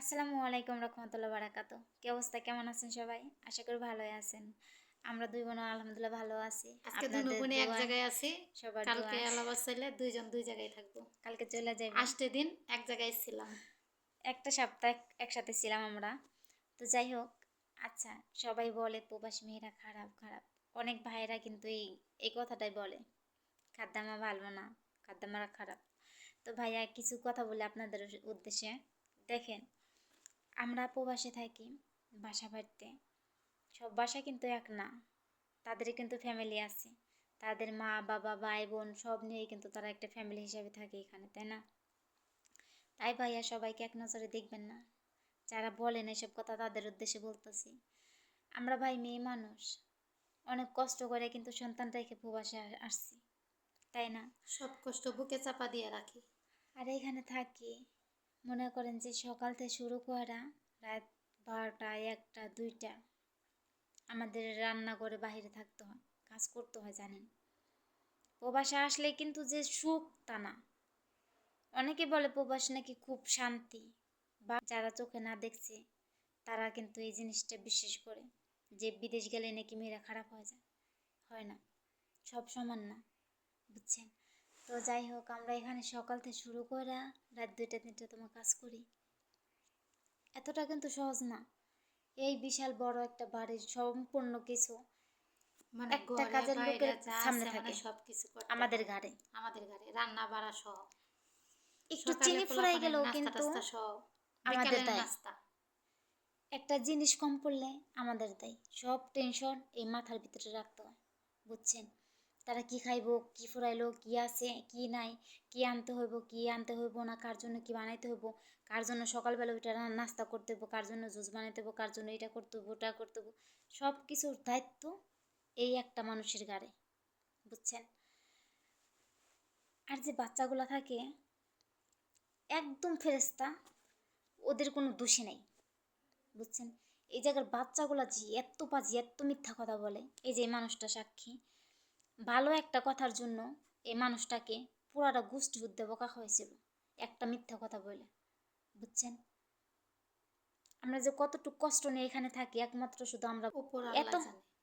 আসসালামু আলাইকুম রহমতুল্লাহ বারাকাতু। কি অবস্থা? কেমন আছেন সবাই? আশা করি ভালোই আছেন। আমরা দুই বোন আলহামদুলিল্লাহ ভালো আছি। আজকে বোনে এক জায়গায় আছি। সবার কালকে আলাদা চাইলে দুইজন দুই জায়গায় থাকব। কালকে চলে যাইব আষ্টে দিন এক জায়গায় ছিলাম। একটা সপ্তাহ একসাথে ছিলাম আমরা। তো যাই হোক আচ্ছা সবাই বলে প্রবাসী মেয়েরা খারাপ খারাপ। অনেক ভাইয়েরা কিন্তু এই এই কথাটাই বলে। খাদ্দামা ভালো না খাদ্দামারা খারাপ। তো ভাইয়া কিছু কথা বলে আপনাদের উদ্দেশ্যে। দেখেন আমরা প্রবাসে থাকি বাসা বাড়িতে। সব বাসা কিন্তু এক না তাদের কিন্তু ফ্যামিলি আছে। তাদের মা বাবা ভাই বোন সব নিয়ে কিন্তু তারা একটা ফ্যামিলি হিসাবে থাকে এখানে তাই না? তাই ভাইয়া সবাইকে এক নজরে দেখবেন না। যারা বলেন এসব কথা তাদের উদ্দেশ্যে বলতেছি। আমরা ভাই মেয়ে মানুষ অনেক কষ্ট করে কিন্তু সন্তান রেখে প্রবাসে আসছি তাই না? সব কষ্ট বুকে চাপা দিয়ে রাখি। আর এখানে থাকি মনে করেন যে সকাল থেকে শুরু করা রাত বারোটা, একটা, দুইটা আমাদের রান্না করে বাইরে থাকতে হয়, কাজ করতে হয়, জানেন। প্রবাসে আসলে কিন্তু যে সুখ তা না। অনেকে বলে প্রবাস নাকি খুব শান্তি, বা যারা চোখে না দেখছে তারা কিন্তু এই জিনিসটা বিশ্বাস করে যে বিদেশ গেলে নাকি মেয়েরা খারাপ হয়ে যায়। হয় না, সব সমান না, বুঝছেন? তো যাই হোক আমরা এখানে সকাল থেকে শুরু করে রাত দুইটা তিনটা তোমার কাজ করি। এতটা কিন্তু সহজ না। এই বিশাল বড় একটা বাড়ির সম্পূর্ণ কিছু মানে একটা কাজের লোকের সামনে মানে থাকে। সবকিছু করতে আমাদের। ঘাড়ে। আমাদের ঘরে রান্না বাড়া সহ। একটু চিনি ফুরাই গেলেও কিন্তু আমাদের দায়। একটা জিনিস কম পড়লে আমাদের দেয়। সব টেনশন এই মাথার ভিতরে রাখতে হয় বুঝছেন? তারা কি খাইবো, কি ফুরাইলো, কি আছে, কি নাই, কি আনতে হইব, কি আনতে হইব না, কার জন্য কি বানাইতে হইব, কার জন্য সকালবেলা ওইটা নাস্তা করতে হইব, কার জন্য জুস বানাইতে হইব, কার জন্য এটা করতে হইব, ওটা করতে হইব সব কিছুর দায়িত্ব এই একটা মানুষের গাড়ে বুঝছেন? আর যে বাচ্চাগুলো থাকে, একদম ফেরেস্তা ওদের কোনো দোষী নেই, বুঝছেন? এই জায়গার বাচ্চাগুলো যে এত পাজি এত মিথ্যা কথা বলে, এই যে মানুষটা সাক্ষী ভালো একটা কথার জন্য এই মানুষটাকে পুরাটা গোষ্ঠী যুদ্ধে বকা হয়েছিল একটা মিথ্যা কথা বলে বুঝছেন? আমরা যে কতটুকু কষ্ট নিয়ে এখানে থাকি একমাত্র শুধু আমরা এত